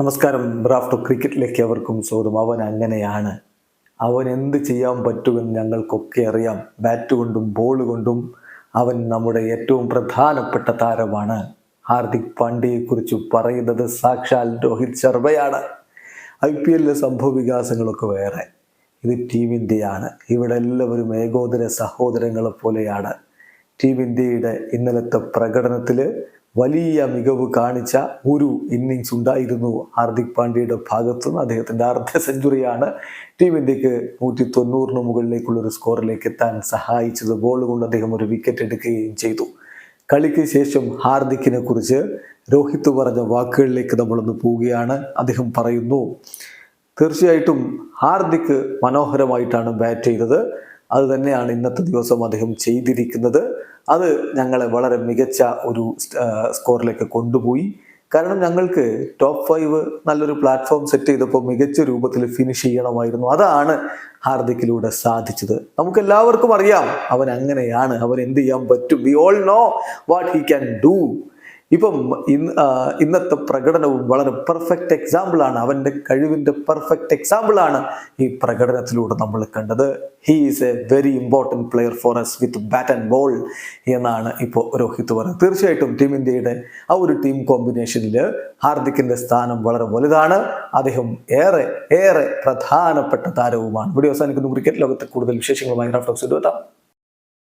നമസ്കാരം. ഡ്രാഫ്റ്റ് ക്രിക്കറ്റിലേക്ക് അവർക്കും സ്വാഗതം. അവൻ അങ്ങനെയാണ്. അവൻ എന്ത് ചെയ്യാൻ പറ്റുമെന്ന് ഞങ്ങൾക്കൊക്കെ അറിയാം. ബാറ്റ് കൊണ്ടും ബോൾ കൊണ്ടും അവൻ നമ്മുടെ ഏറ്റവും പ്രധാനപ്പെട്ട താരമാണ്. ഹാർദിക് പാണ്ഡ്യയെക്കുറിച്ച് പറയുന്നത് സാക്ഷാൽ രോഹിത് ശർമ്മയാണ്. ഐ പി എല്ലിലെ സംഭവ വികാസങ്ങളൊക്കെ വേറെ. ഇത് ടീം ഇന്ത്യയാണ് ഇവിടെ എല്ലാവരും ഏകോദര സഹോദരങ്ങളെ പോലെയാണ്. ടീം ഇന്ത്യയുടെ ഇന്നലത്തെ പ്രകടനത്തിൽ വലിയ മികവ് കാണിച്ച ഒരു ഇന്നിങ്സ് ഉണ്ടായിരുന്നു. ഹാർദിക് പാണ്ഡ്യയുടെ ഭാഗത്തുനിന്ന് അദ്ദേഹത്തിന്റെ അർദ്ധ സെഞ്ചുറിയാണ് ടീം ഇന്ത്യയ്ക്ക് നൂറ്റി തൊണ്ണൂറിന് മുകളിലേക്കുള്ള ഒരു സ്കോറിലേക്ക് എത്താൻ സഹായിച്ചത്. ബോൾ കൊണ്ട് അദ്ദേഹം ഒരു വിക്കറ്റ് എടുക്കുകയും ചെയ്തു. കളിക്ക് ശേഷം ഹാർദിക്കിനെ കുറിച്ച് രോഹിത് പറഞ്ഞ വാക്കുകളിലേക്ക് നമ്മളൊന്ന് പോവുകയാണ്. അദ്ദേഹം പറയുന്നു തീർച്ചയായിട്ടും ഹാർദിക് മനോഹരമായിട്ടാണ് ബാറ്റ് ചെയ്തത്. അത് തന്നെയാണ് ഇന്നത്തെ ദിവസം അദ്ദേഹം ചെയ്തിരിക്കുന്നത്. അത് ഞങ്ങളെ വളരെ മികച്ച ഒരു സ്കോറിലേക്ക് കൊണ്ടുപോയി. കാരണം ഞങ്ങൾക്ക് ടോപ്പ് ഫൈവ് നല്ലൊരു പ്ലാറ്റ്ഫോം സെറ്റ് ചെയ്തപ്പോൾ മികച്ച രൂപത്തിൽ ഫിനിഷ് ചെയ്യണമായിരുന്നു. അതാണ് ഹാർദിക്കിലൂടെ സാധിച്ചത്. നമുക്ക് എല്ലാവർക്കും അറിയാം അവൻ അങ്ങനെയാണ്. അവൻ എന്ത് ചെയ്യാൻ പറ്റും? We all know what he can do ഇപ്പം ഇന്ന് ഇന്നത്തെ പ്രകടനവും വളരെ പെർഫെക്റ്റ് എക്സാമ്പിളാണ് അവന്റെ കഴിവിന്റെ പെർഫെക്റ്റ് എക്സാമ്പിളാണ് ഈ പ്രകടനത്തിലൂടെ നമ്മൾ കണ്ടത്. He is a very important player for us with bat and ball എന്നാണ് ഇപ്പോൾ രോഹിത് പറയുന്നത്. തീർച്ചയായിട്ടും ടീം ഇന്ത്യയുടെ ആ ഒരു ടീം കോമ്പിനേഷനിൽ ഹാർദിക്കിന്റെ സ്ഥാനം വളരെ വലുതാണ്. അദ്ദേഹം ഏറെ ഏറെ പ്രധാനപ്പെട്ട താരവുമാണ്. ഇവിടെ അവസാനിക്കുന്നു. ക്രിക്കറ്റ് ലോകത്തെ കൂടുതൽ വിശേഷങ്ങളുമായി റാഫ്റ്റോക്സ് എത്താം.